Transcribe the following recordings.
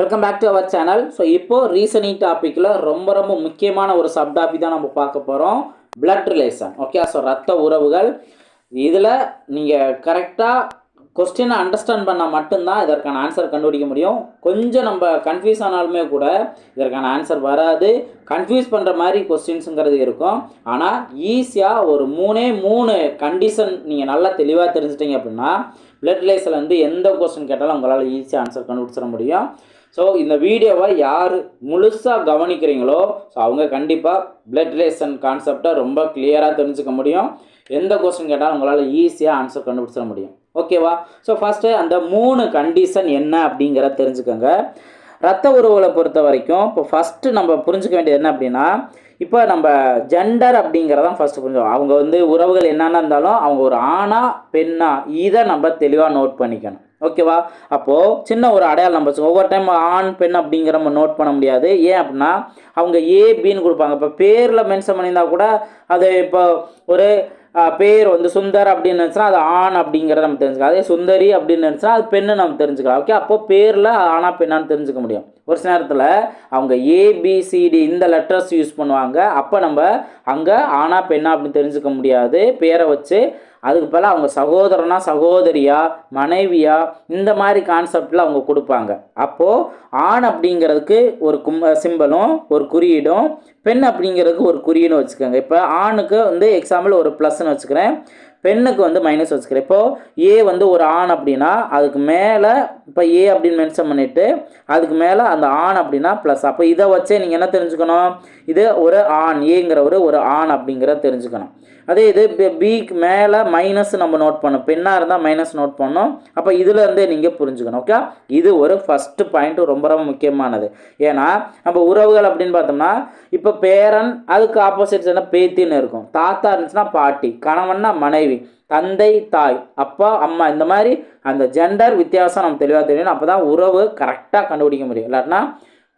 Welcome back to our channel so இப்போ reasoning டாப்பிக்கில் ரொம்ப ரொம்ப முக்கியமான ஒரு சப் டாபிக் தான் நம்ம பார்க்க போகிறோம் பிளட் ரிலேஷன் ஓகே ஸோ ரத்த உறவுகள். இதில் நீங்கள் கரெக்டாக கொஸ்டினை அண்டர்ஸ்டாண்ட் பண்ணால் மட்டும்தான் இதற்கான ஆன்சர் கண்டுபிடிக்க முடியும். கொஞ்சம் நம்ம கன்ஃபியூஸ் ஆனாலுமே கூட இதற்கான ஆன்சர் வராது. கன்ஃபியூஸ் பண்ணுற மாதிரி கொஸ்டின்ஸுங்கிறது இருக்கும். ஆனால் ஈஸியாக ஒரு மூணே மூணு கண்டிஷன் நீங்கள் நல்லா தெளிவாக தெரிஞ்சிட்டீங்க அப்படின்னா பிளட் ரிலேஷனில் வந்து எந்த கொஸ்டின் கேட்டாலும் உங்களால் ஈஸியாக ஆன்சர் கண்டுபிடிச்சிட முடியும். ஸோ இந்த வீடியோவை யார் முழுசாக கவனிக்கிறீங்களோ ஸோ அவங்க கண்டிப்பாக பிளட் ரிலேஷன் கான்செப்டை ரொம்ப கிளியராக தெரிஞ்சுக்க முடியும். எந்த கொஸ்டின் கேட்டாலும் உங்களால் ஈஸியாக ஆன்சர் கண்டுபிடிச்சிட முடியும். ஓகேவா ஸோ ஃபஸ்ட்டு அந்த மூணு கண்டிஷன் என்ன அப்படிங்கிறத தெரிஞ்சுக்கோங்க. ரத்த உறவுகளை பொறுத்த வரைக்கும் இப்போ ஃபஸ்ட்டு நம்ம புரிஞ்சுக்க வேண்டியது என்ன அப்படின்னா இப்போ நம்ம ஜெண்டர் அப்படிங்கிறதான் ஃபஸ்ட்டு புரிஞ்சோம் அவங்க வந்து உறவுகள் என்னென்ன இருந்தாலும் அவங்க ஒரு ஆணா பெண்ணா இதை நம்ம தெளிவாக நோட் பண்ணிக்கணும். ஓகேவா? அப்போது சின்ன ஒரு அடையாளம் நம்ம ஒவ்வொரு டைம் ஆண் பெண் அப்படிங்கிற நம்ம நோட் பண்ண முடியாது. ஏன் அப்படின்னா அவங்க ஏ பின்னு கொடுப்பாங்க. இப்போ பேரில் மென்ஷன் பண்ணியிருந்தா கூட அது இப்போ ஒரு பேர் வந்து சுந்தர் அப்படின்னு நினச்சுன்னா அது ஆண் அப்படிங்கிறத நம்ம தெரிஞ்சுக்கலாம். அதே சுந்தரி அப்படின்னு நினச்சுன்னா அது பெண்ணு நம்ம தெரிஞ்சுக்கலாம். ஓகே அப்போ பேரில் ஆணா பெண்ணான்னு தெரிஞ்சுக்க முடியும். ஒரு சில நேரத்தில் அவங்க ஏபிசிடி இந்த லெட்டர்ஸ் யூஸ் பண்ணுவாங்க. அப்போ நம்ம அங்கே ஆணா பெண்ணா அப்படின்னு தெரிஞ்சுக்க முடியாது. பேரை வச்சு அதுக்கு பல அவங்க சகோதரனா சகோதரியா மனைவியா இந்த மாதிரி கான்செப்டில் அவங்க கொடுப்பாங்க. அப்போது ஆண் அப்படிங்கிறதுக்கு ஒரு கும் சிம்பலும் ஒரு குறியீடும் பெண் அப்படிங்கிறதுக்கு ஒரு குறியீடும் வச்சுக்கோங்க. இப்போ ஆணுக்கு வந்து எக்ஸாம்பிள் ஒரு ப்ளஸ்ன்னு வச்சுக்கிறேன். பெண்ணுக்கு வந்து மைனஸ் வச்சுக்கிறேன். இப்போது ஏ வந்து ஒரு ஆண் அப்படின்னா அதுக்கு மேலே இப்போ ஏ அப்படின்னு மென்ஷன் பண்ணிவிட்டு அதுக்கு மேலே அந்த ஆண் அப்படின்னா ப்ளஸ் அப்போ இதை வச்சே நீங்கள் என்ன தெரிஞ்சுக்கணும்? இது ஒரு ஆண் ஏங்கிற ஒரு ஒரு ஆண் அப்படிங்கிறத தெரிஞ்சுக்கணும். அதே இது பிக்கு மேலே மைனஸ் நம்ம நோட் பண்ணணும். பெண்ணாக இருந்தால் மைனஸ் நோட் பண்ணணும். அப்போ இதுலேருந்தே நீங்கள் புரிஞ்சுக்கணும் ஓகே இது ஒரு ஃபஸ்ட்டு பாயிண்ட் ரொம்ப ரொம்ப முக்கியமானது. ஏன்னா நம்ம உறவுகள் அப்படின்னு பார்த்தோம்னா இப்போ பேரன் அதுக்கு ஆப்போசிட் என்ன பேத்தின்னு இருக்கும். தாத்தா இருந்துச்சுன்னா பாட்டி கணவன்னா மனைவி. தந்தை தாய் அப்பா அம்மா இந்த மாதிரி அந்த ஜெண்டர் வித்தியாசம் நம்ம தெளிவாக தெரியணும் அப்போ தான் உறவு கரெக்டாக கண்டுபிடிக்க முடியும். இல்லாட்டினா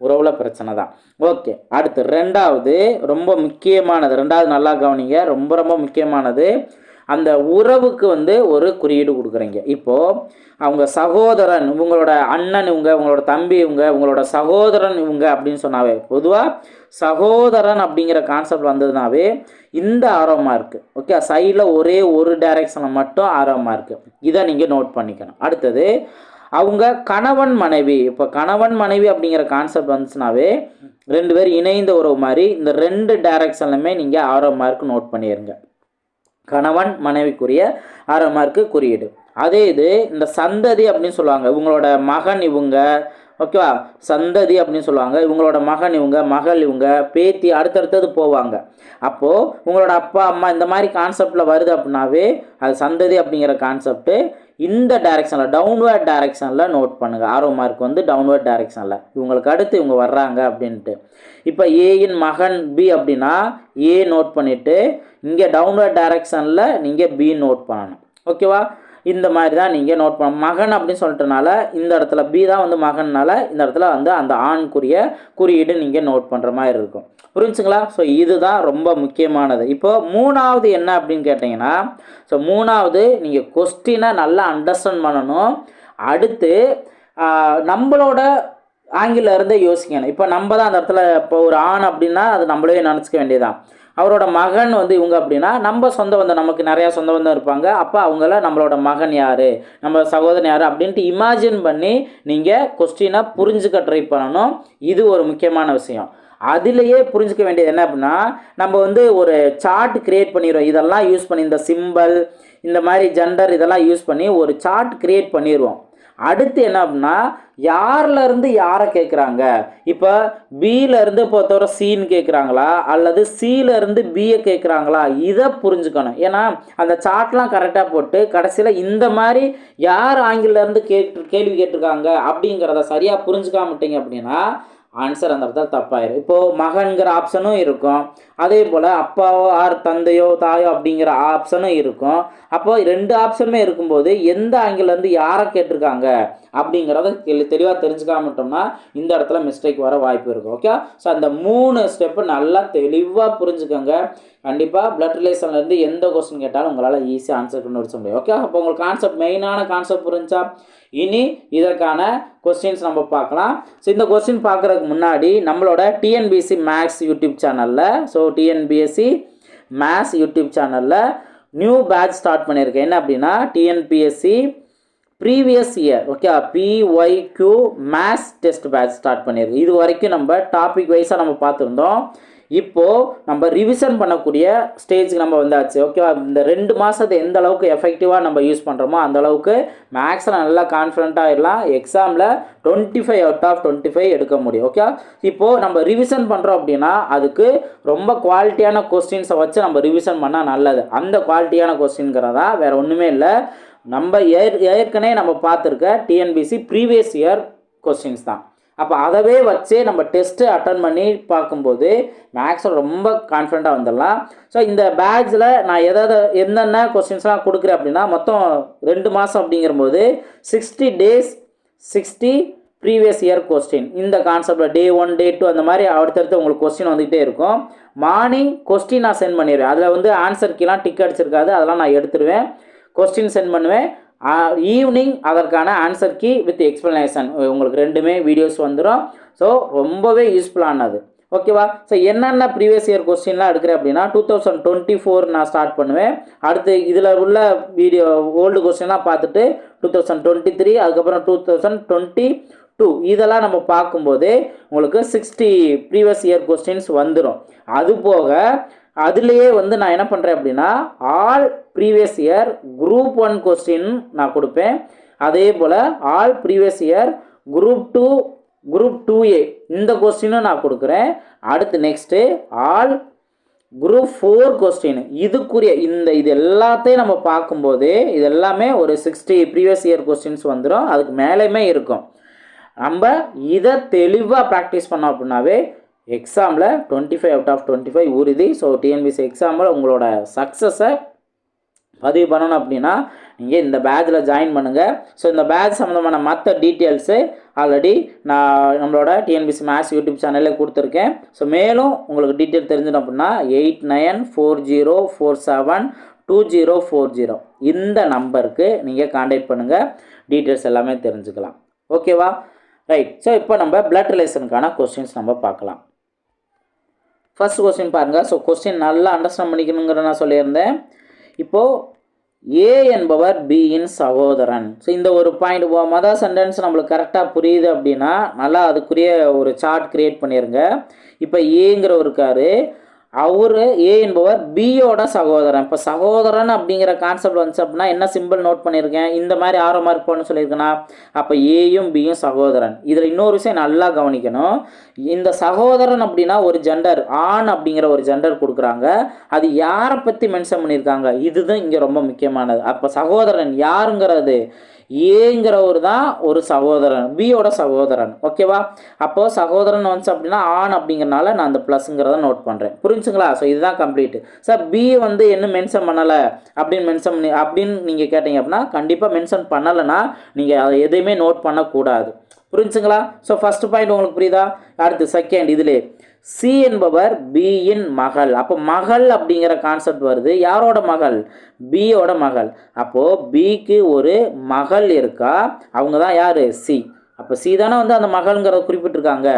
உறவுல பிரச்சனை தான். ஓகே அடுத்து ரெண்டாவது ரொம்ப முக்கியமானது. ரெண்டாவது நல்லா கவனிங்க. ரொம்ப ரொம்ப முக்கியமானது. அந்த உறவுக்கு வந்து ஒரு குறியீடு கொடுக்குறீங்க. இப்போது அவங்க சகோதரன் இவங்களோட அண்ணன் இவங்க உங்களோட தம்பி இவங்க உங்களோட சகோதரன் இவங்க அப்படின்னு சொன்னாவே பொதுவாக சகோதரன் அப்படிங்கிற கான்செப்ட் வந்ததுனாவே இந்த ஆரோமா இருக்குது ஓகே சைடில் ஒரே ஒரு டைரெக்ஷனில் மட்டும் ஆரோமா இருக்குது இதை நீங்கள் நோட் பண்ணிக்கணும். அடுத்தது அவங்க கணவன் மனைவி இப்போ கணவன் மனைவி அப்படிங்கிற கான்செப்ட் வந்துச்சுனாவே ரெண்டு பேர் இணைந்த உறவு மாதிரி இந்த ரெண்டு டைரக்ஷன்லையுமே நீங்கள் ஆரோ மார்க் நோட் பண்ணிடுங்க கணவன் மனைவிக்குரிய ஆரோ மார்க்கு குறியீடு. அதே இது இந்த சந்ததி அப்படின்னு சொல்லுவாங்க. இவங்களோட மகன் இவங்க ஓகேவா சந்ததி அப்படின்னு சொல்லுவாங்க. இவங்களோட மகன் இவங்க மகள் இவங்க பேத்தி அடுத்தடுத்தது போவாங்க. அப்போது உங்களோட அப்பா அம்மா இந்த மாதிரி கான்செப்டில் வருது அப்படின்னாவே அது சந்ததி அப்படிங்கிற கான்செப்ட்டு இந்த டைரக்ஷனில் டவுன்லோட் டேரெக்ஷனில் நோட் பண்ணுங்கள் ஆரோ மார்க் வந்து டவுன்வேர்ட் டைரக்ஷனில் இவங்களுக்கு அடுத்து இவங்க வர்றாங்க அப்படின்ட்டு. இப்போ ஏயின் மகன் பி அப்படின்னா ஏ நோட் பண்ணிவிட்டு இங்கே டவுன்வேர்ட் டைரக்ஷனில் நீங்கள் பி நோட் பண்ணணும். ஓகேவா இந்த மாதிரி தான் நீங்கள் நோட் பண்ண மகன் அப்படின்னு சொல்லிட்டனால இந்த இடத்துல பி தான் வந்து மகன்னால இந்த இடத்துல வந்து அந்த ஆண்குரிய குறியீடு நீங்கள் நோட் பண்ணுற மாதிரி இருக்கும். புரிஞ்சுங்களா? ஸோ இதுதான் ரொம்ப முக்கியமானது. இப்போ மூணாவது என்ன அப்படின்னு கேட்டிங்கன்னா ஸோ மூணாவது நீங்கள் கொஸ்டினை நல்லா அண்டர்ஸ்டாண்ட் பண்ணணும். அடுத்து நம்மளோட ஆங்கில இருந்தே யோசிக்கணும். இப்போ நம்ம தான் அந்த இடத்துல இப்போ ஒரு ஆண் அப்படின்னா அது நம்மளே நினச்சிக்க வேண்டியதுதான். அவரோட மகன் வந்து இவங்க அப்படின்னா நம்ம சொந்த பந்தம் நமக்கு நிறையா சொந்த பந்தம் இருப்பாங்க. அப்போ அவங்கள நம்மளோட மகன் யார்? நம்ம சகோதரன் யார்? அப்படின்ட்டு இமேஜின் பண்ணி நீங்கள் கொஸ்டினை புரிஞ்சுக்க ட்ரை பண்ணணும். இது ஒரு முக்கியமான விஷயம். அதுலேயே புரிஞ்சுக்க வேண்டியது என்ன அப்படின்னா நம்ம வந்து ஒரு சார்ட் கிரியேட் பண்ணிடுவோம் இதெல்லாம் யூஸ் பண்ணி இந்த சிம்பல் இந்த மாதிரி ஜெண்டர் இதெல்லாம் யூஸ் பண்ணி ஒரு சார்ட் கிரியேட் பண்ணிடுவோம். அடுத்து என்ன அப்படின்னா யார்லேருந்து யாரை கேட்குறாங்க இப்போ பியிலருந்து பொறுத்தவரை சின்னு கேட்குறாங்களா அல்லது சில இருந்து பியை கேட்குறாங்களா இதை புரிஞ்சுக்கணும். ஏன்னா அந்த சார்ட்லாம் கரெக்டாக போட்டு கடைசியில் இந்த மாதிரி யார் ஆங்கிலேருந்து கேட்டு கேள்வி கேட்டிருக்காங்க அப்படிங்கிறத சரியாக புரிஞ்சுக்காமட்டீங்க அப்படின்னா ஆன்சர் அந்த இடத்துல தப்பாயிரும். இப்போது மகன்கிற ஆப்ஷனும் இருக்கும். அதே போல் அப்பாவோ ஆர் தந்தையோ தாயோ அப்படிங்கிற ஆப்ஷனும் இருக்கும். அப்போ ரெண்டு ஆப்ஷனுமே இருக்கும்போது எந்த ஆங்கிலேருந்து யாரை கேட்டிருக்காங்க அப்படிங்கிறத தெளி தெளிவாக தெரிஞ்சுக்காமட்டோம்னா இந்த இடத்துல மிஸ்டேக் வர வாய்ப்பு இருக்கும். ஓகே ஸோ அந்த மூணு ஸ்டெப்பு நல்லா தெளிவாக புரிஞ்சுக்கோங்க. கண்டிப்பாக பிளட் ரிலேஷன்லேருந்து எந்த கொஸ்டின் கேட்டாலும் உங்களால் ஈஸியாக ஆன்சர் கண்டுபிடிச்ச முடியும். ஓகே அப்போ உங்களுக்கு கான்செப்ட் மெயினான கான்செப்ட் புரிஞ்சா இனி இதற்கான கொஸ்டின்ஸ் நம்ம பார்க்கலாம். ஸோ இந்த கொஸ்டின் பார்க்குறதுக்கு முன்னாடி நம்மளோட டிஎன்பிஎஸ்சி மேக்ஸ் யூடியூப் சேனலில் ஸோ டிஎன்பிஎஸ்சி மேத்ஸ் யூடியூப் சேனலில் நியூ பேட்ச் ஸ்டார்ட் பண்ணியிருக்கேன். என்ன அப்படின்னா TNPSC previous year okay PYQ maths test batch start பண்ணியிருக்கு. இது வரைக்கும் நம்ம டாபிக் வைஸாக நம்ம பார்த்துருந்தோம். இப்போது நம்ம ரிவிஷன் பண்ணக்கூடிய ஸ்டேஜுக்கு நம்ம வந்தாச்சு. ஓகேவா இந்த ரெண்டு மாதத்தை எந்த அளவுக்கு எஃபெக்டிவாக நம்ம யூஸ் பண்ணுறோமோ அந்த அளவுக்கு மேக்ஸில் நல்லா கான்ஃபிடண்ட்டாக ஆகிடலாம் எக்ஸாமில் twenty five out of twenty five எடுக்க முடியும். ஓகே இப்போது நம்ம ரிவிஷன் பண்ணுறோம் அப்படின்னா அதுக்கு ரொம்ப குவாலிட்டியான கொஸ்டின்ஸை வச்சு நம்ம ரிவிஷன் பண்ணால் நல்லது. அந்த குவாலிட்டியான கொஸ்டின்கிறதா வேறு ஒன்றுமே இல்லை. நம்ம ஏற் ஏற்கனவே நம்ம பார்த்துருக்க டிஎன்பிசி ப்ரீவியஸ் இயர் கொஸ்டின்ஸ் தான். அப்போ அதவே வச்சே நம்ம டெஸ்ட்டு அட்டன் பண்ணி பார்க்கும்போது மேக்ஸில் ரொம்ப கான்ஃபிடண்ட்டாக வந்துடலாம். ஸோ இந்த பேட்சில் நான் எதாவது என்னென்ன கொஸ்டின்ஸ்லாம் கொடுக்குறேன் அப்படின்னா மொத்தம் ரெண்டு மாதம் அப்படிங்கிறபோது sixty days sixty previous year question இந்த கான்செப்டில் டே ஒன் டே டூ அந்த மாதிரி அடுத்தடுத்து உங்களுக்கு கொஸ்டின் வந்துகிட்டே இருக்கும். மார்னிங் கொஸ்டின் நான் சென்ட் பண்ணிடுவேன். அதில் வந்து ஆன்சர் கீலாம் டிக் அடிச்சிருக்காது. அதெல்லாம் நான் எடுத்துருவேன் கொஸ்டின் சென்ட் பண்ணுவேன். ஈவினிங் அதற்கான ஆன்சர் கீ வித் எக்ஸ்ப்ளனேஷன் உங்களுக்கு ரெண்டுமே வீடியோஸ் வந்துடும் ஸோ ரொம்பவே யூஸ்ஃபுல்லானது ஓகேவா ஸோ என்னென்ன ப்ரீவியஸ் இயர் கொஸ்டின்லாம் எடுக்கிறேன் அப்படின்னா டூ தௌசண்ட் டுவெண்ட்டி ஃபோர் நான் ஸ்டார்ட் பண்ணுவேன். அடுத்து இதில் உள்ள வீடியோ ஓல்டு கொஸ்டின்லாம் பார்த்துட்டு டூ தௌசண்ட் டுவெண்ட்டி த்ரீ அதுக்கப்புறம் டூ தௌசண்ட் டுவெண்ட்டி டூ இதெல்லாம் நம்ம பார்க்கும்போது உங்களுக்கு சிக்ஸ்டி ப்ரீவியஸ் இயர் கொஸ்டின்ஸ் வந்துடும் அது போக அதுலேயே வந்து நான் என்ன பண்ணுறேன் அப்படின்னா all previous year group one question நான் கொடுப்பேன். அதே போல் all previous year group two group two A இந்த கொஸ்டினும் நான் கொடுக்குறேன். அடுத்து next all group four question இதுக்குரிய இந்த இது எல்லாத்தையும் நம்ம பார்க்கும்போது இது எல்லாமே ஒரு சிக்ஸ்டி ப்ரீவியஸ் இயர் கொஸ்டின்ஸ் வந்துடும் அதுக்கு மேலேயுமே இருக்கும். நம்ம இதை தெளிவாக ப்ராக்டிஸ் பண்ணோம் அப்படின்னாவே எக்ஸாமில் twenty five out of twenty five உறுதி ஸோ டிஎன்பிசி எக்ஸாமில் உங்களோட சக்ஸஸை பதிவு பண்ணணும் அப்படின்னா நீங்கள் இந்த பேட்சில் ஜாயின் பண்ணுங்கள் ஸோ இந்த பேட்ச் சம்மந்தமான மற்ற டீட்டெயில்ஸு ஆல்ரெடி நான் நம்மளோட டிஎன்பிசி மேத்ஸ் யூடியூப் சேனலில் கொடுத்துருக்கேன். ஸோ மேலும் உங்களுக்கு டீட்டெயில் தெரிஞ்சிடும் அப்படின்னா eight nine four zero four seven two zero four zero இந்த நம்பருக்கு நீங்கள் காண்டாக்ட் பண்ணுங்கள் டீட்டெயில்ஸ் எல்லாமே தெரிஞ்சுக்கலாம். ஓகேவா ரைட் ஸோ இப்போ நம்ம பிளட் ரிலேஷனுக்கான கொஸ்டின்ஸ் நம்ம பார்க்கலாம். ஃபர்ஸ்ட் கொஸ்டின் பாருங்கள் ஸோ கொஸ்டின் நல்லா அண்டர்ஸ்டாண்ட் பண்ணிக்கணுங்கிற நான் சொல்லியிருந்தேன். இப்போது ஏ என்பவர் பியின் சகோதரன். ஸோ இந்த ஒரு பாயிண்ட் மொதல் சென்டென்ஸ் நம்மளுக்கு கரெக்டாக புரியுது அப்படின்னா நல்லா அதுக்குரிய ஒரு சார்ட் க்ரியேட் பண்ணிடுங்க இப்போ ஏங்கிறவர் இருக்கார். அவர் ஏ என்பவர் பியோட சகோதரன். இப்போ சகோதரன் அப்படிங்கிற கான்செப்ட் வந்துச்சு அப்படின்னா என்ன சிம்பிள் நோட் பண்ணியிருக்கேன்? இந்த மாதிரி ஆரோ மார்க் போகணும்னு சொல்லியிருக்கேன்னா அப்போ ஏயும் பியும் சகோதரன். இதில் இன்னொரு விஷயம் நல்லா கவனிக்கணும். இந்த சகோதரன் அப்படின்னா ஒரு ஜெண்டர் ஆண் அப்படிங்கிற ஒரு ஜெண்டர் கொடுக்குறாங்க. அது யாரை பற்றி மென்ஷன் பண்ணியிருக்காங்க? இதுதான் இங்கே ரொம்ப முக்கியமானது. அப்போ சகோதரன் யாருங்கிறது? ஏங்கிறவர் தான் ஒரு சகோதரன் பியோட சகோதரன் ஓகேவா அப்போது சகோதரன் வந்துச்சு அப்படின்னா ஆண் அப்படிங்கிறனால நான் அந்த ப்ளஸ்ங்கிறத நோட் பண்ணுறேன் புரிஞ்சுங்களா? ஸோ இதுதான் கம்ப்ளீட் சார் பி வந்து என்ன மென்ஷன் பண்ணலை? அப்படின்னு மென்ஷன் பண்ணி அப்படின்னு நீங்கள் கேட்டீங்க அப்படின்னா கண்டிப்பாக மென்ஷன் பண்ணலைன்னா நீங்கள் அதை எதையுமே நோட் பண்ணக்கூடாது. புரிஞ்சுங்களா? ஸோ ஃபஸ்ட் பாயிண்ட் உங்களுக்கு புரியுதா? அடுத்து செகண்ட் இதிலே சி என்பவர் பியின் மகள். அப்போ மகள் அப்படிங்கிற கான்செப்ட் வருது. யாரோட மகள்? பியோட மகள். அப்போது பிக்கு ஒரு மகள் இருக்கா? அவங்க தான் யார்? சி அப்போ சி தானே வந்து அந்த மகள்ங்கிறத குறிப்பிட்டிருக்காங்க.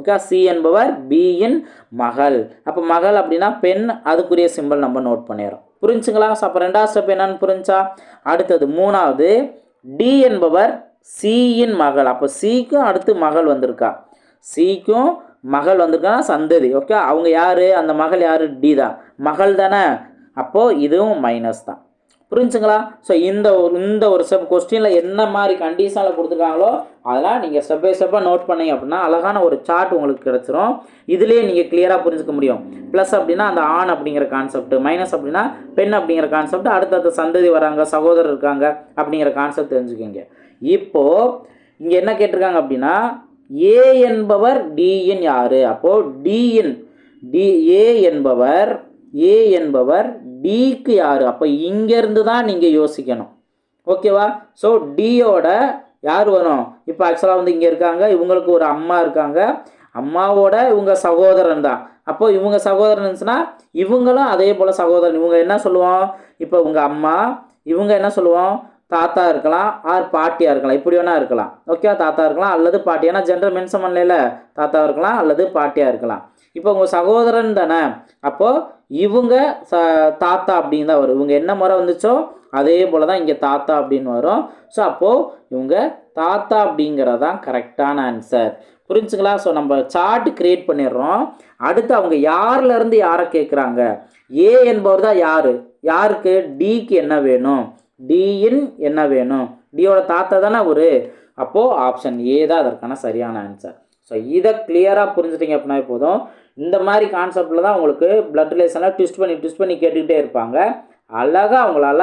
ஓகே சி என்பவர் பியின் மகள். அப்போ மகள் அப்படின்னா பெண். அதுக்குரிய சிம்பிள் நம்ம நோட் பண்ணிடுறோம். புரிஞ்சுங்களா? ஸோ அப்போ ரெண்டாவது ஸ்டெப் என்னன்னு புரிஞ்சா? அடுத்தது மூணாவது டி என்பவர் சியின் மகள். அப்போ சிக்கும் அடுத்து மகள் வந்திருக்கா? சிக்கும் மகள் வந்திருக்கானா? சந்ததி. ஓகே அவங்க யார்? அந்த மகள் யார்? டி தான். மகள் தானே? அப்போது இதுவும் மைனஸ் தான். புரிஞ்சுங்களா? ஸோ இந்த ஒரு இந்த ஒரு ஸ்டெப் கொஸ்டினில் என்ன மாதிரி கண்டிஷனில் கொடுத்துருக்காங்களோ அதெல்லாம் நீங்கள் ஸ்டெப் பை ஸ்டெப்பாக நோட் பண்ணீங்க அப்படின்னா அழகான ஒரு சார்ட் உங்களுக்கு கிடச்சிரும். இதுலேயே நீங்கள் கிளியராக புரிஞ்சுக்க முடியும். ப்ளஸ் அப்படின்னா அந்த ஆண் அப்படிங்கிற கான்செப்ட் மைனஸ் அப்படின்னா பெண் அப்படிங்கிற கான்செப்ட் அடுத்தடுத்த சந்ததி வராங்க சகோதரர் இருக்காங்க அப்படிங்கிற கான்செப்ட் தெரிஞ்சுக்கோங்க. இப்போது இங்கே என்ன கேட்டிருக்காங்க அப்படின்னா ஏ என்பவர் டிஎன் யார்? அப்போது டிஎன் டி ஏ என்பவர் ஏ என்பவர் டிக்கு யார்? அப்போ இங்கேருந்து தான் நீங்கள் யோசிக்கணும். ஓகேவா? ஸோ டியோட யார் வரும்? இப்போ ஆக்சுவலாக வந்து இங்கே இருக்காங்க இவங்களுக்கு ஒரு அம்மா இருக்காங்க. அம்மாவோட இவங்க சகோதரன் தான். அப்போ இவங்க சகோதரன் இருந்துச்சுன்னா இவங்களும் அதே போல் சகோதரன். இவங்க என்ன சொல்லுவோம்? இப்போ உங்கள் அம்மா இவங்க என்ன சொல்லுவோம்? தாத்தா இருக்கலாம் ஆர் பாட்டியாக இருக்கலாம் இப்படி வேணா இருக்கலாம். ஓகே தாத்தா இருக்கலாம் அல்லது பாட்டி. ஏன்னா ஜென்ரல் மென்ஷன் பண்ணல தாத்தா இருக்கலாம் அல்லது பாட்டியாக இருக்கலாம். இப்போ உங்கள் சகோதரன் தானே அப்போது இவங்க ச தாத்தா அப்படின்னு தான் வரும். இவங்க என்ன முறை வந்துச்சோ அதே போல் தான் இங்கே தாத்தா அப்படின்னு வரும். ஸோ அப்போது இவங்க தாத்தா அப்படிங்கிறது தான் கரெக்டான ஆன்சர் புரிஞ்சுங்களா? ஸோ நம்ம சார்ட் கிரியேட் பண்ணிடுறோம். அடுத்து அவங்க யார்லேருந்து யாரை கேட்குறாங்க ஏ என்பவர் தான் யார்? யாருக்கு? டிக்கு என்ன வேணும்? டியின் என்ன வேணும்? டியோட தாத்தா தானே ஒரு அப்போது ஆப்ஷன் ஏ தான் அதற்கான சரியான ஆன்சர் ஸோ இதை கிளியராக புரிஞ்சுட்டிங்க அப்படின்னா போதும். இந்த மாதிரி கான்செப்டில் தான் உங்களுக்கு பிளட் ரிலேஷனாக ட்விஸ்ட் பண்ணி ட்விஸ்ட் பண்ணி கேட்டுக்கிட்டே இருப்பாங்க. அழகாக அவங்களால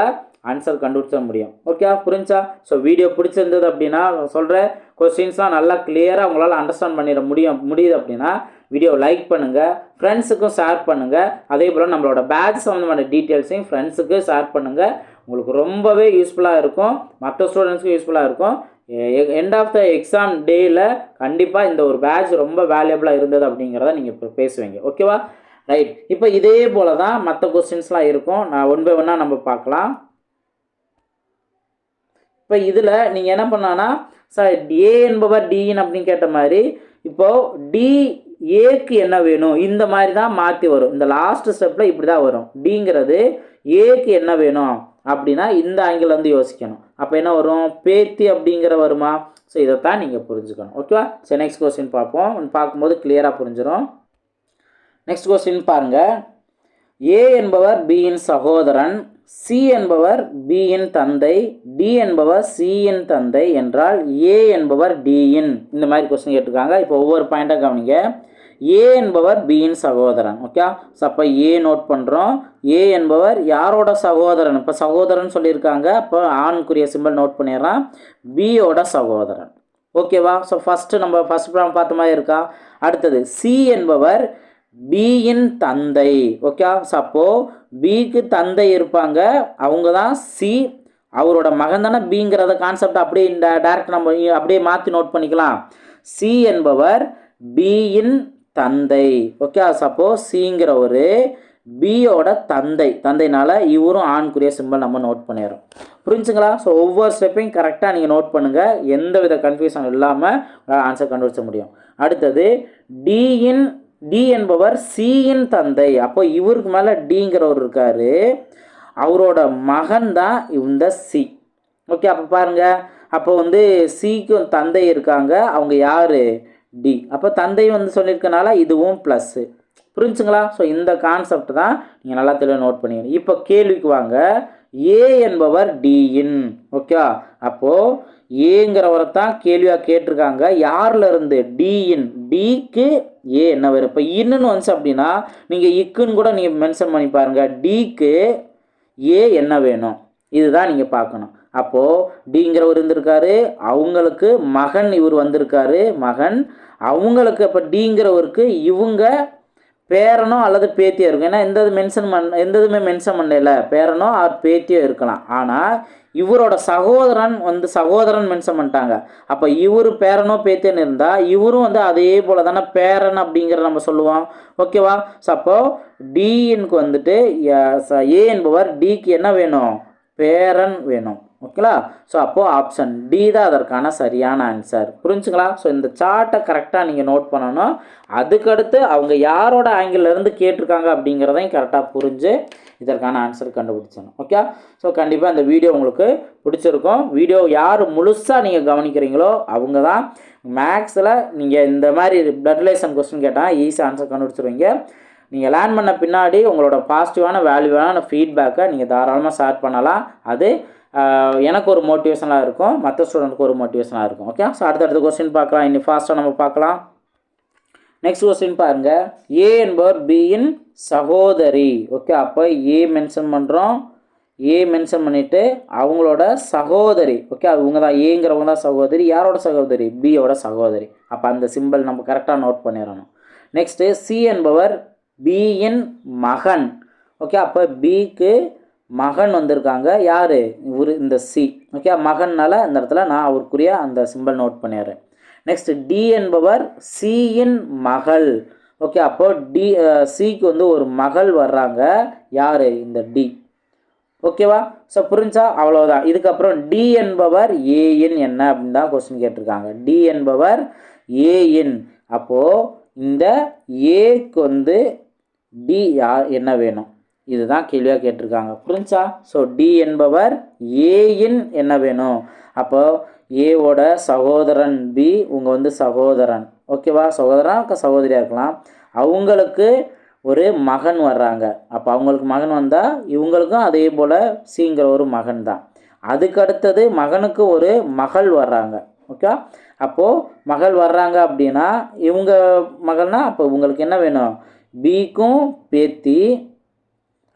ஆன்சர் கண்டுபிடிச்ச முடியும். ஓகே புரிஞ்சா? ஸோ வீடியோ பிடிச்சிருந்தது அப்படின்னா சொல்கிற கொஸ்டின்ஸ்லாம் நல்லா கிளியராக உங்களால் அண்டர்ஸ்டாண்ட் பண்ணிட முடியும் முடியுது அப்படின்னா வீடியோ லைக் பண்ணுங்கள் ஃப்ரெண்ட்ஸுக்கும் ஷேர் பண்ணுங்கள் அதே போல் நம்மளோட பேட்ச் சம்மந்தமான டீட்டெயில்ஸையும் ஃப்ரெண்ட்ஸுக்கு ஷேர் பண்ணுங்கள் உங்களுக்கு ரொம்பவே யூஸ்ஃபுல்லாக இருக்கும். மற்ற ஸ்டூடெண்ட்ஸ்க்கும் யூஸ்ஃபுல்லாக இருக்கும். எண்ட் ஆஃப் த எக்ஸாம் டேயில் கண்டிப்பாக இந்த ஒரு பேட்ச் ரொம்ப வேல்யூபிளாக இருந்தது அப்படிங்கிறத நீங்கள் இப்போ பேசுவீங்க. ஓகேவா ரைட் இப்போ இதே போல் தான் மற்ற கொஸ்டின்ஸ்லாம் இருக்கும். நான் ஒன் பை ஒன்னாக நம்ம பார்க்கலாம். இப்போ இதில் நீங்கள் என்ன பண்ணான்னா சார் ஏ என்பவர் டிஇன் அப்படின்னு கேட்ட மாதிரி இப்போது டி ஏக்கு என்ன வேணும்? இந்த மாதிரி தான் மாற்றி வரும். இந்த லாஸ்ட் ஸ்டெப்பில் இப்படி தான் வரும். டிங்கிறது ஏக்கு என்ன வேணும்? அப்படின்னா இந்த ஆங்கிள் வந்து யோசிக்கணும். அப்போ என்ன வரும்? பேத்தி அப்படிங்கிற வருமா? ஸோ இதைத்தான் நீங்கள் புரிஞ்சுக்கணும். ஓகேவா சரி நெக்ஸ்ட் கொஸ்டின் பார்ப்போம். பார்க்கும்போது கிளியராக புரிஞ்சிடும் நெக்ஸ்ட் கொஸ்டின் பாருங்கள் ஏ என்பவர் பியின் சகோதரன். சி என்பவர் பியின் தந்தை டி என்பவர் சியின் தந்தை என்றால் ஏ என்பவர் டியின் இந்த மாதிரி கொஸ்டின் கேட்டிருக்காங்க. இப்போ ஒவ்வொரு பாயிண்ட்டாக கவனிங்க. ஏ என்பவர் பியின் சகோதரன் ஓகே ஸோ அப்போ ஏ நோட் பண்ணுறோம் ஏ என்பவர் யாரோட சகோதரன்? இப்போ சகோதரன் சொல்லியிருக்காங்க. அப்போ ஆணுக்குரிய சிம்பிள் நோட் பண்ணிடுறான். பியோட சகோதரன் ஓகேவா ஸோ ஃபஸ்ட்டு நம்ம ஃபஸ்ட் பார்த்த மாதிரி இருக்கா? அடுத்தது சி என்பவர் பியின் தந்தை. ஓகே அப்போ பிக்கு தந்தை இருப்பாங்க. அவங்க தான் சி அவரோட மகன் தானே பிங்கிறத கான்செப்ட் அப்படியே இந்த டேரக்ட் நம்ம அப்படியே மாற்றி நோட் பண்ணிக்கலாம். சி என்பவர் பியின் தந்தை. ஓகே சப்போ சிங்கிற ஒரு பியோட தந்தை. தந்தைனால இவரும் ஆண்குரிய சிம்பிள் நம்ம நோட் பண்ணிடுறோம். புரிஞ்சுங்களா? ஸோ ஒவ்வொரு ஸ்டெப்பையும் கரெக்டாக நீங்கள் நோட் பண்ணுங்கள் எந்த வித கன்ஃபியூஷன் இல்லாமல் ஆன்சர் கண்டுபிடிச்ச முடியும். அடுத்தது டியின் டி என்பவர் சியின் தந்தை. அப்போ இவருக்கு மேலே டிங்கிறவர் இருக்கார். அவரோட மகன் தான் இந்த சி. ஓகே அப்போ பாருங்கள் அப்போ வந்து சிக்கும் தந்தை இருக்காங்க. அவங்க யார்? டி. அப்போ தந்தை வந்து சொல்லியிருக்கனால இதுவும் ப்ளஸ்ஸு புரிஞ்சுங்களா? ஸோ இந்த கான்செப்ட் தான் நீங்கள் நல்லா தெளிவாக நோட் பண்ணிக்கணும். இப்போ கேள்விக்கு வாங்க. ஏ என்பவர் டியின் ஓகே அப்போது ஏங்கிறவரை தான் கேள்வியாக கேட்டிருக்காங்க. யாரில் இருந்து? டியின் டிக்கு ஏ என்ன வரும் இப்போ இன்னுன்னு வந்துச்சு அப்படின்னா நீங்கள் இக்குன்னு கூட நீங்கள் மென்ஷன் பண்ணி பாருங்கள் டிக்கு ஏ என்ன வேணும்? இதுதான் நீங்கள் பார்க்கணும். அப்போது டிங்கிறவர் இருந்திருக்காரு. அவங்களுக்கு மகன் இவர் வந்திருக்காரு. மகன் அவங்களுக்கு இப்போ டிங்கிறவருக்கு இவங்க பேரனோ அல்லது பேத்தியோ இருக்கும். ஏன்னா எந்த மென்ஷன் பண் எந்த இதுவுமே மென்ஷன் பண்ணல பேரனோ அவர் பேத்தியோ இருக்கலாம். ஆனால் இவரோட சகோதரன் வந்து சகோதரன் மென்ஷன் பண்ணிட்டாங்க. அப்போ இவர் பேரனோ பேத்தியன்னு இருந்தால் இவரும் வந்து அதே போல் தானே பேரன் அப்படிங்கிற நம்ம சொல்லுவோம். ஓகேவா ஸோ அப்போ டிஎனுக்கு வந்துட்டு ஏ என்பவர் டிக்கு என்ன வேணும்? பேரன் வேணும். ஓகேங்களா ஸோ அப்போது ஆப்ஷன் டி தான் அதற்கான சரியான ஆன்சர் புரிஞ்சுங்களா? ஸோ இந்த சார்ட்டை கரெக்டாக நீங்கள் நோட் பண்ணணும். அதுக்கடுத்து அவங்க யாரோட ஆங்கிளிருந்து கேட்டிருக்காங்க அப்படிங்கிறதையும் கரெக்டாக புரிஞ்சு இதற்கான ஆன்சர் கண்டுபிடிச்சணும் ஓகே ஸோ கண்டிப்பாக இந்த வீடியோ உங்களுக்கு பிடிச்சிருக்கும். வீடியோ யார் முழுசாக நீங்கள் கவனிக்கிறீங்களோ அவங்க தான். மேக்ஸில் நீங்கள் இந்த மாதிரி பிளட் ரிலேஷன் கொஸ்டின் கேட்டால் ஈஸியாக ஆன்சர் கண்டுபிடிச்சிருவீங்க. நீங்கள் லேர்ன் பண்ண பின்னாடி உங்களோட பாசிட்டிவான வேல்யூவான ஃபீட்பேக்கை நீங்கள் தாராளமாக ஷேர் பண்ணலாம். அது எனக்கு ஒரு மோட்டிவேஷனாக இருக்கும் மற்ற ஸ்டூடெண்ட்டுக்கு ஒரு மோட்டிவேஷனாக இருக்கும். ஓகே ஸோ அடுத்தடுத்த கொஸ்டின் பார்க்கலாம். இன்னும் ஃபாஸ்ட்டாக நம்ம பார்க்கலாம். நெக்ஸ்ட் கொஸ்டின் பாருங்க. ஏ என்பவர் பியின் சகோதரி. ஓகே அப்போ ஏ மென்ஷன் பண்ணுறோம் ஏ மென்ஷன் பண்ணிவிட்டு அவங்களோட சகோதரி. ஓகே அவங்க தான் ஏங்கிறவங்க தான் சகோதரி. யாரோட சகோதரி? பியோட சகோதரி. அப்போ அந்த சிம்பிள் நம்ம கரெக்டாக நோட் பண்ணிடணும். நெக்ஸ்ட்டு சி என்பவர் பியின் மகன். ஓகே அப்போ பிக்கு மகன் வந்திருக்காங்க. யார்? இவர் இந்த சி ஓகே மகன்னால் இந்த இடத்துல நான் அவருக்குரிய அந்த சிம்பிள் நோட் பண்ணிடுறேன். நெக்ஸ்ட் டி என்பவர் சியின் மகள். ஓகே அப்போ டி சிக்கு வந்து ஒரு மகள் வர்றாங்க. யார்? இந்த டி ஓகேவா ஸோ புரிஞ்சா? அவ்வளோதான் இதுக்கப்புறம் டி என்பவர் ஏஎன் என்ன அப்படின்னு தான் கொஸ்டின் கேட்டிருக்காங்க. டி என்பவர் ஏஎன் அப்போது இந்த ஏக்கு வந்து டி யார் என்ன வேணும்? இதுதான் கேள்வியாக கேட்டிருக்காங்க. புரிஞ்சா? ஸோ டி என்பவர் ஏயின் என்ன வேணும்? அப்போ ஏவோட சகோதரன் பி உங்கள் வந்து சகோதரன். ஓகேவா சகோதரன் சகோதரியாக இருக்கலாம். அவங்களுக்கு ஒரு மகன் வர்றாங்க. அப்போ அவங்களுக்கு மகன் வந்தால் இவங்களுக்கும் அதே போல் சிங்கிற ஒரு மகன் தான். அதுக்கு அடுத்தது மகனுக்கு ஒரு மகள் வர்றாங்க. ஓகே அப்போது மகள் வர்றாங்க அப்படின்னா இவங்க மகள்னா அப்போ உங்களுக்கு என்ன வேணும்? பிக்கும் பேத்தி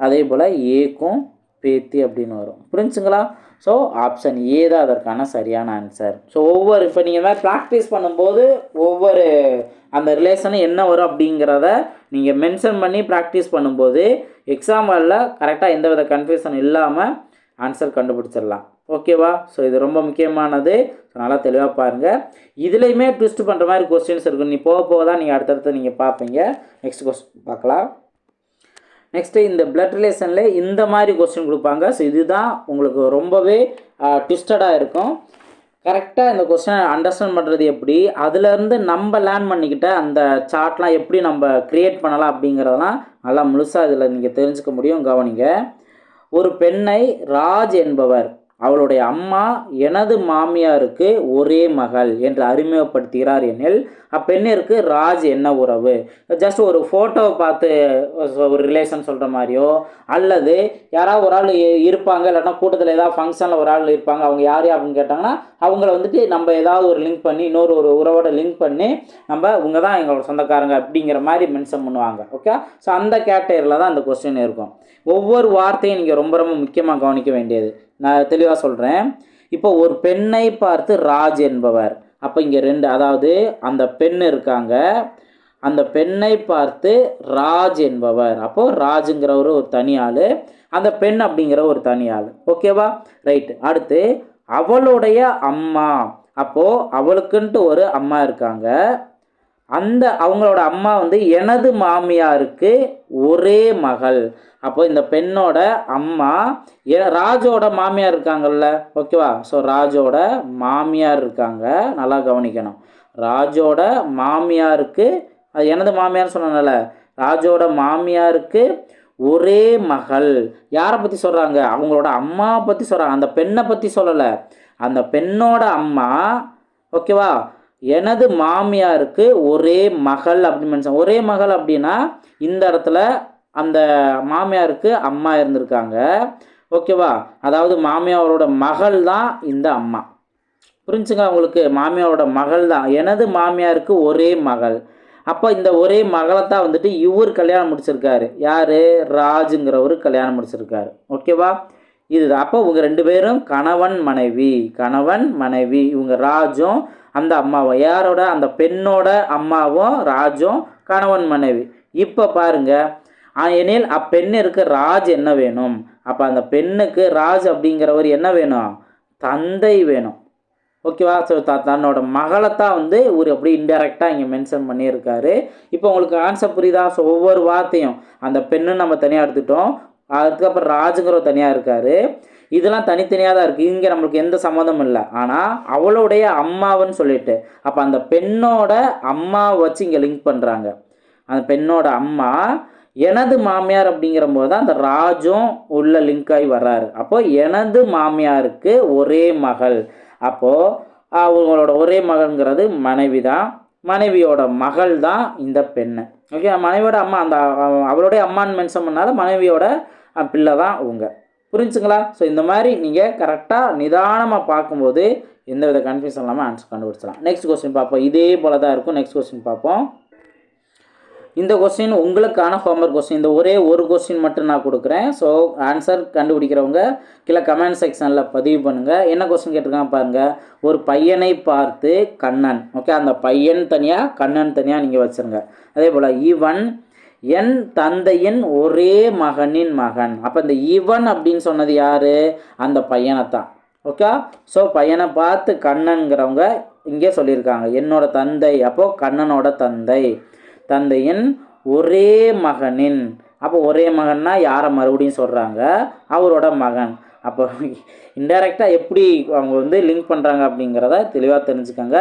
அதே போல் ஏக்கும் பேத்தி அப்படின்னு வரும். புரிஞ்சுங்களா? ஸோ ஆப்ஷன் ஏ தான் அதற்கான சரியான ஆன்சர் ஸோ ஒவ்வொரு இப்போ நீங்கள் மாதிரி ப்ராக்டிஸ் பண்ணும்போது ஒவ்வொரு அந்த ரிலேஷன் என்ன வரும் அப்படிங்கிறத நீங்கள் மென்ஷன் பண்ணி ப்ராக்டிஸ் பண்ணும்போது எக்ஸாம் வரல கரெக்டாக எந்த வித கன்ஃபியூஷன் இல்லாமல் ஆன்சர் கண்டுபிடிச்சிடலாம். ஓகேவா ஸோ இது ரொம்ப முக்கியமானது. ஸோ நல்லா தெளிவாக பாருங்கள் இதுலேயுமே ட்விஸ்ட் பண்ணுற மாதிரி கொஸ்டின்ஸ் இருக்கும் நீ போக போக தான் நீங்கள் அடுத்தடுத்து நீங்கள் பார்ப்பீங்க. நெக்ஸ்ட் கொஸ்டின் பார்க்கலாம். நெக்ஸ்ட்டு இந்த பிளட் ரிலேஷனில் இந்த மாதிரி கொஸ்டின் கொடுப்பாங்க. ஸோ இதுதான் உங்களுக்கு ரொம்பவே ட்விஸ்டடாக இருக்கும். கரெக்டாக இந்த கொஸ்டினை அண்டர்ஸ்டாண்ட் பண்ணுறது எப்படி? அதுலேருந்து நம்ம லேர்ன் பண்ணிக்கிட்ட அந்த சார்ட்லாம் எப்படி நம்ம க்ரியேட் பண்ணலாம் அப்படிங்கிறதெல்லாம் நல்லா முழுசாக இதில் நீங்கள் தெரிஞ்சுக்க முடியும் கவனிங்க. ஒரு பெண்ணை ராஜ் என்பவர் அவளுடைய அம்மா எனது மாமியாருக்கு ஒரே மகள் என்று அறிமுகப்படுத்துகிறார் எனில் அப்பெண்ணிற்கு ராஜ் என்ன உறவு? ஜஸ்ட் ஒரு ஃபோட்டோவை பார்த்து ஒரு ரிலேஷன் சொல்கிற மாதிரியோ அல்லது யாராவது ஒரு ஆள் இருப்பாங்க இல்லைன்னா கூட்டத்தில் ஏதாவது ஃபங்க்ஷனில் ஒரு ஆள் இருப்பாங்க அவங்க யார் அப்படின்னு கேட்டாங்கன்னா அவங்கள வந்துட்டு நம்ம ஏதாவது ஒரு லிங்க் பண்ணி இன்னொரு ஒரு உறவோட லிங்க் பண்ணி நம்ம இவங்க தான் எங்களோட சொந்தக்காரங்க அப்படிங்கிற மாதிரி மென்ஷன் பண்ணுவாங்க ஓகே ஸோ அந்த கேட்டகரியில் தான் அந்த கொஸ்டின் இருக்கும். ஒவ்வொரு வார்த்தையும் நீங்கள் ரொம்ப ரொம்ப முக்கியமாக கவனிக்க வேண்டியது. நான் தெளிவாக சொல்கிறேன் இப்போ ஒரு பெண்ணை பார்த்து ராஜ் என்பவர். அப்போ இங்கே ரெண்டு அதாவது அந்த பெண் இருக்காங்க. அந்த பெண்ணை பார்த்து ராஜ் என்பவர். அப்போது ராஜுங்கிறவர் ஒரு தனி ஆள். அந்த பெண் அப்படிங்கிற ஒரு தனி ஆள். ஓகேவா ரைட்டு அடுத்து அவளுடைய அம்மா. அப்போது அவளுக்குன்ட்டு ஒரு அம்மா இருக்காங்க. அந்த அவங்களோட அம்மா வந்து எனது மாமியாருக்கு ஒரே மகள். அப்போ இந்த பெண்ணோட அம்மா ராஜோட மாமியார் இருக்காங்கல்ல ஓகேவா? ஸோ ராஜோட மாமியார் இருக்காங்க. நல்லா கவனிக்கணும். ராஜோட மாமியாருக்கு அது எனது மாமியார் சொன்னல ராஜோட மாமியாருக்கு ஒரே மகள். யாரை பற்றி சொல்கிறாங்க அவங்களோட அம்மா பற்றி சொல்கிறாங்க அந்த பெண்ணை பற்றி சொல்லலை. அந்த பெண்ணோட அம்மா ஓகேவா? எனது மாமியாருக்கு ஒரே மகள் அப்படின்னு ஒரே மகள் அப்படின்னா இந்த இடத்துல அந்த மாமியாருக்கு அம்மா இருந்திருக்காங்க. ஓகேவா? அதாவது மாமியாரோட மகள் தான் இந்த அம்மா. புரிஞ்சுங்க உங்களுக்கு? மாமியாரோட மகள் தான். எனது மாமியாருக்கு ஒரே மகள். அப்போ இந்த ஒரே மகளை தான் வந்துட்டு இவர் கல்யாணம் முடிச்சிருக்காரு. யார்? ராஜுங்கிறவர் கல்யாணம் முடிச்சிருக்காரு. ஓகேவா? இதுதான். அப்போ இவங்க ரெண்டு பேரும் கணவன் மனைவி. கணவன் மனைவி. இவங்க ராஜும் அந்த அம்மாவும். யாரோட? அந்த பெண்ணோட அம்மாவும் ராஜும் கணவன் மனைவி. இப்போ பாருங்கள் எனில் அப்பெண்ணிற்கு ராஜ் என்ன வேணும்? அப்போ அந்த பெண்ணுக்கு ராஜ் அப்படிங்கிறவர் என்ன வேணும்? தந்தை வேணும். ஓகேவா ஸோ த தன்னோட மகளை தான் வந்து ஒரு அப்படி இன்டெரக்டாக இங்கே மென்ஷன் பண்ணியிருக்காரு. இப்போ உங்களுக்கு ஆன்சர் புரியுதா? ஸோ ஒவ்வொரு வார்த்தையும். அந்த பெண்ணு நம்ம தனியாக எடுத்துட்டோம். அதுக்கப்புறம் ராஜுங்கிற தனியாக இருக்கார். இதெல்லாம் தனித்தனியாக தான் இருக்குது இங்கே நம்மளுக்கு எந்த சம்மந்தமும் இல்லை. ஆனால் அவளுடைய அம்மாவுன்னு சொல்லிட்டு அப்போ அந்த பெண்ணோட அம்மாவை வச்சு இங்கே லிங்க் பண்ணுறாங்க அந்த பெண்ணோட அம்மா எனது மாமியார் அப்படிங்கிற போது தான் அந்த ராஜும் உள்ள லிங்க் ஆகி வர்றாரு. அப்போ எனது மாமியாருக்கு ஒரே மகள். அப்போது அவங்களோட ஒரே மகள்ங்கிறது மனைவி தான் மனைவியோட மகள் தான் இந்த பெண்ணு. ஓகே மனைவியோட அம்மா அந்த அவளுடைய அம்மான்னு மென்ஷன் பண்ணால மனைவியோட பிள்ளை தான் அவங்க புரிஞ்சுங்களா? ஸோ இந்த மாதிரி நீங்கள் கரெக்டாக நிதானமாக பார்க்கும்போது எந்த வித கன்ஃபியூஷன் இல்லாமல் ஆன்சர் கண்டுபிடிச்சலாம் நெக்ஸ்ட் கொஸ்டின் பார்ப்போம். இதே போல தான் இருக்கும். நெக்ஸ்ட் கொஸ்டின் பார்ப்போம். இந்த கொஸ்டின் உங்களுக்கான ஹோம்ஒர்க் கொஸ்டின் இந்த ஒரே ஒரு கொஸ்டின் மட்டும் நான் கொடுக்குறேன். ஸோ ஆன்சர் கண்டுபிடிக்கிறவங்க கீழே கமெண்ட் செக்ஷனில் பதிவு பண்ணுங்கள் என்ன கொஸ்டின் கேட்டிருக்காங்க பாருங்கள் ஒரு பையனை பார்த்து கண்ணன். ஓகே அந்த பையன் தனியாக கண்ணன் தனியாக நீங்கள் வச்சுருங்க. அதே போல் ஈவன் என் தந்தையின் ஒரே மகனின் மகன். அப்போ இந்த இவன் அப்படின்னு சொன்னது யார்? அந்த பையனை தான் ஓகே ஸோ பையனை பார்த்து கண்ணன்கிறவங்க இங்கே சொல்லியிருக்காங்க. என்னோட தந்தை அப்போது கண்ணனோட தந்தை. தந்தையின் ஒரே மகனின். அப்போ ஒரே மகன்னா யாரை மறுபடியும் சொல்கிறாங்க அவரோட மகன். அப்போ இன்டைரக்டாக எப்படி அவங்க வந்து லிங்க் பண்ணுறாங்க அப்படிங்கிறத தெளிவாக தெரிஞ்சுக்கோங்க.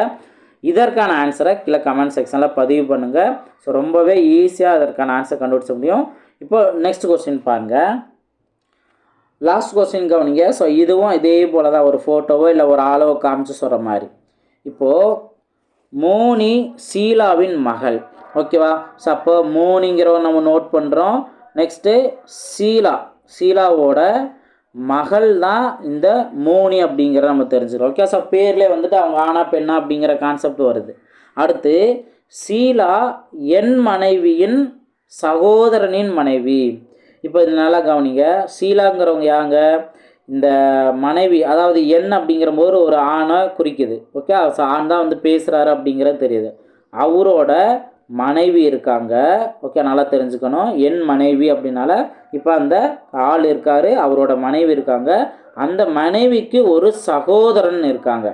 இதற்கான ஆன்சரை கீழே கமெண்ட் செக்ஷனில் பதிவு பண்ணுங்கள் ஸோ ரொம்பவே ஈஸியாக அதற்கான ஆன்சர் கண்டுபிடிச்ச முடியும். இப்போ நெக்ஸ்ட் கொஸ்டின் பாருங்கள் லாஸ்ட் கொஸ்டின் கவனிங்க. ஸோ இதுவும் இதே போல் தான் ஒரு ஃபோட்டோவோ இல்லை ஒரு ஆளவோ காமிச்சு சொல்கிற மாதிரி. இப்போது மோனி சீலாவின் மகள். ஓகேவா? ஸோ அப்போ மோனிங்கிறவ நம்ம நோட் பண்ணுறோம் நெக்ஸ்ட்டு சீலா. சீலாவோட மகள் தான் இந்த மோனி அப்படிங்கிறத நம்ம தெரிஞ்சிடும் ஓகே ஸோ பேர்லேயே வந்துட்டு அவங்க ஆனா பெண்ணா அப்படிங்கிற கான்செப்ட் வருது. அடுத்து சீலா என் மனைவியின் சகோதரனின் மனைவி. இப்போ இது நல்லா கவனிங்க. சீலாங்கிறவங்க யாங்க இந்த மனைவி அதாவது எண் அப்படிங்கிற போது ஒரு ஆணை குறிக்குது. ஓகே ஆண் தான் வந்து பேசுகிறாரு அப்படிங்கிறது தெரியுது. அவரோட மனைவி இருக்காங்க. ஓகே நல்லா தெரிஞ்சுக்கணும். என் மனைவி அப்படின்னால இப்போ அந்த ஆள் இருக்காரு அவரோட மனைவி இருக்காங்க. அந்த மனைவிக்கு ஒரு சகோதரன் இருக்காங்க.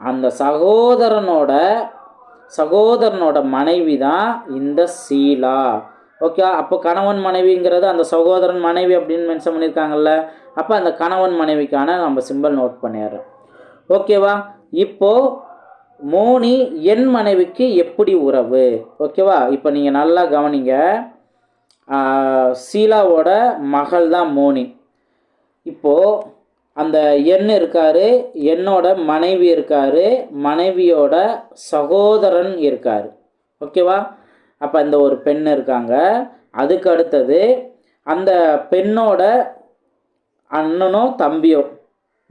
அந்த சகோதரனோட சகோதரனோட மனைவி தான் இந்த சீலா. ஓகே அப்போ கணவன் மனைவிங்கிறது அந்த சகோதரன் மனைவி அப்படின்னு மென்ஷன் பண்ணியிருக்காங்கல்ல அப்போ அந்த கணவன் மனைவிக்கான நம்ம சிம்பிள் நோட் பண்ணிடுறோம் ஓகேவா இப்போது மோனி என் மனைவிக்கு எப்படி உறவு? ஓகேவா இப்போ நீங்கள் நல்லா கவனிங்க. சீலாவோட மகள் தான் மோனி. இப்போது அந்த எண் இருக்காரு என்னோட மனைவி இருக்காரு மனைவியோட சகோதரன் இருக்கார். ஓகேவா அப்போ இந்த ஒரு பெண் இருக்காங்க. அதுக்கு அடுத்தது அந்த பெண்ணோட அண்ணனோ தம்பியோ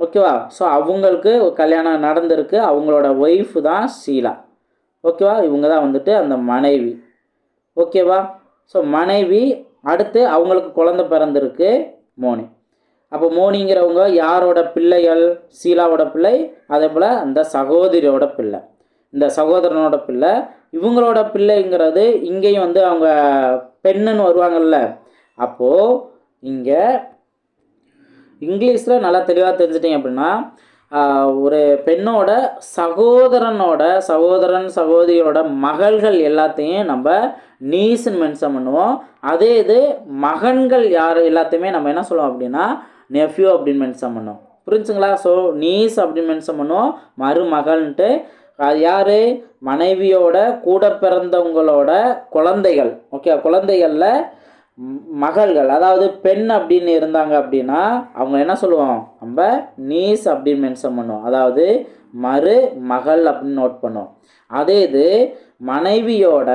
ஓகேவா? ஸோ அவங்களுக்கு கல்யாணம் நடந்திருக்கு. அவங்களோட ஒய்ஃபு தான் ஷீலா ஓகேவா? இவங்க தான் வந்துட்டு அந்த மனைவி. ஓகேவா? ஸோ மனைவி அடுத்து அவங்களுக்கு குழந்தை பிறந்திருக்கு மோனி. அப்போ மோனிங்கிறவங்க யாரோட பிள்ளைகள்? சீலாவோட பிள்ளை அதே போல் அந்த சகோதரியோட பிள்ளை. இந்த சகோதரனோட பிள்ளை. இவங்களோட பிள்ளைங்கிறது இங்கேயும் வந்து அவங்க பெண்ணுன்னு வருவாங்கல்ல. அப்போது இங்கே இங்கிலீஷில் நல்லா தெளிவாக தெரிஞ்சிட்டிங்க அப்படின்னா ஒரு பெண்ணோட சகோதரனோட சகோதரன் சகோதரியோட மகள்கள் எல்லாத்தையும் நம்ம நீஸ்ன்னு மென்ஷன் பண்ணுவோம். அதே இது மகன்கள் யார் எல்லாத்தையுமே நம்ம என்ன சொல்லுவோம் அப்படின்னா நெஃப்யூ அப்படின்னு மென்ஷன் பண்ணுவோம். புரிஞ்சுங்களா? ஸோ நீஸ் அப்படின்னு மென்ஷன் பண்ணுவோம். மருமகள்ன்ட்டு. அது யார்? மனைவியோட கூட பிறந்தவங்களோட குழந்தைகள். ஓகே குழந்தைகளில் மகள்கள் அதாவது பெண் அப்படின்னு இருந்தாங்க அப்படின்னா அவங்க என்ன சொல்லுவோம் நம்ம நீஸ் அப்படின்னு மென்ஷன் பண்ணுவோம். அதாவது மறு மகள் அப்படின்னு நோட் பண்ணுவோம். அதே இது மனைவியோட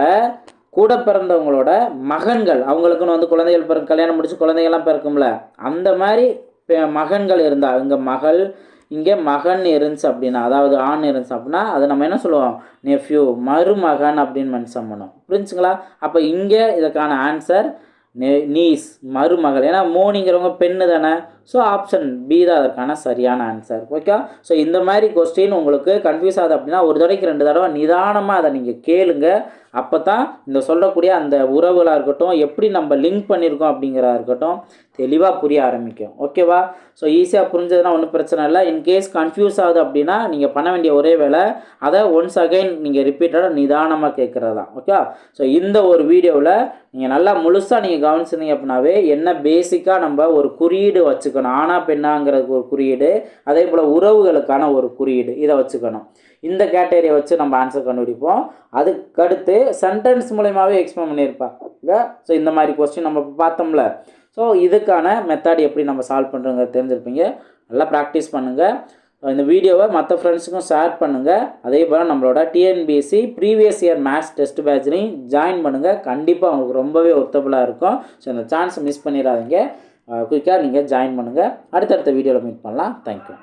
கூட பிறந்தவங்களோட மகன்கள் அவங்களுக்குன்னு வந்து குழந்தைகள் பிறகு கல்யாணம் முடிச்சு குழந்தைகள்லாம் பிறக்கும்ல அந்த மாதிரி பெ- மகன்கள் இருந்தா இங்கே மகள் இங்கே மகன் இருந்துச்சு அப்படின்னா அதாவது ஆண் இருந்துச்சு அப்படின்னா அதை நம்ம என்ன சொல்லுவோம்? நெஃப்யூ மருமகன் அப்படின்னு மென்ஷன் பண்ணுவோம். புரிஞ்சுங்களா? அப்போ இங்கே இதுக்கான ஆன்சர் நீஸ் மருமகள். ஏன்னா மோனிங்கிறவங்க பெண்ணு தானே. ஸோ ஆப்ஷன் பி தான் அதற்கான சரியான ஆன்சர் ஓகே ஸோ இந்த மாதிரி கொஸ்டின் உங்களுக்கு கன்ஃபியூஸ் ஆகுது அப்படின்னா ஒரு தடவைக்கு ரெண்டு தடவை நிதானமாக அதை நீங்கள் கேளுங்கள் அப்போ தான் இந்த சொல்லக்கூடிய அந்த உறவுகளாக இருக்கட்டும் எப்படி நம்ம லிங்க் பண்ணியிருக்கோம் அப்படிங்கிறதா இருக்கட்டும் தெளிவாக புரிய ஆரம்பிக்கும். ஓகேவா ஸோ ஈஸியாக புரிஞ்சதுன்னா ஒன்றும் பிரச்சனை இல்லை. இன்கேஸ் கன்ஃபியூஸ் ஆகுது அப்படின்னா நீங்கள் பண்ண வேண்டிய ஒரே வேலை அதை ஒன்ஸ் அகைன் நீங்கள் ரிப்பீட்டடாக நிதானமாக கேட்குறது தான் ஓகே ஸோ இந்த ஒரு வீடியோவில் நீங்கள் நல்லா முழுசாக நீங்கள் கவனிச்சிருந்தீங்க அப்படின்னாவே என்ன பேசிக்காக நம்ம ஒரு குறியீடு வச்சுக்கணும். ஆனா பெண்ணாங்கிறதுக்கு ஒரு குறியீடு அதே போல் உறவுகளுக்கான ஒரு குறியீடு இதை வச்சுக்கணும். இந்த கேட்டகரியை வச்சு நம்ம ஆன்சர் கண்டுபிடிப்போம். அதுக்கடுத்து சென்டென்ஸ் மூலயமாவே எக்ஸ்பிளைன் பண்ணியிருப்பாங்க. ஸோ இந்த மாதிரி கொஸ்டின் நம்ம பார்த்தோம்ல. ஸோ இதுக்கான மெத்தட் எப்படி நம்ம சால்வ் பண்ணுறோங்கிறத தெரிஞ்சிருப்பீங்க. நல்லா ப்ராக்டிஸ் பண்ணுங்கள் இந்த வீடியோவை மற்ற ஃப்ரெண்ட்ஸுக்கும் ஷேர் பண்ணுங்கள் அதே போல் நம்மளோட TNPSC previous year maths test பேட்ச்லையும் join பண்ணுங்கள் கண்டிப்பாக உங்களுக்கு ரொம்பவே ஒத்தபுளாக இருக்கும். ஸோ இந்த சான்ஸ் மிஸ் பண்ணிடாதீங்க. குயிக்காக நீங்கள் ஜாயின் பண்ணுங்கள் அடுத்தடுத்த வீடியோவில் மீட் பண்ணலாம். தேங்க்யூ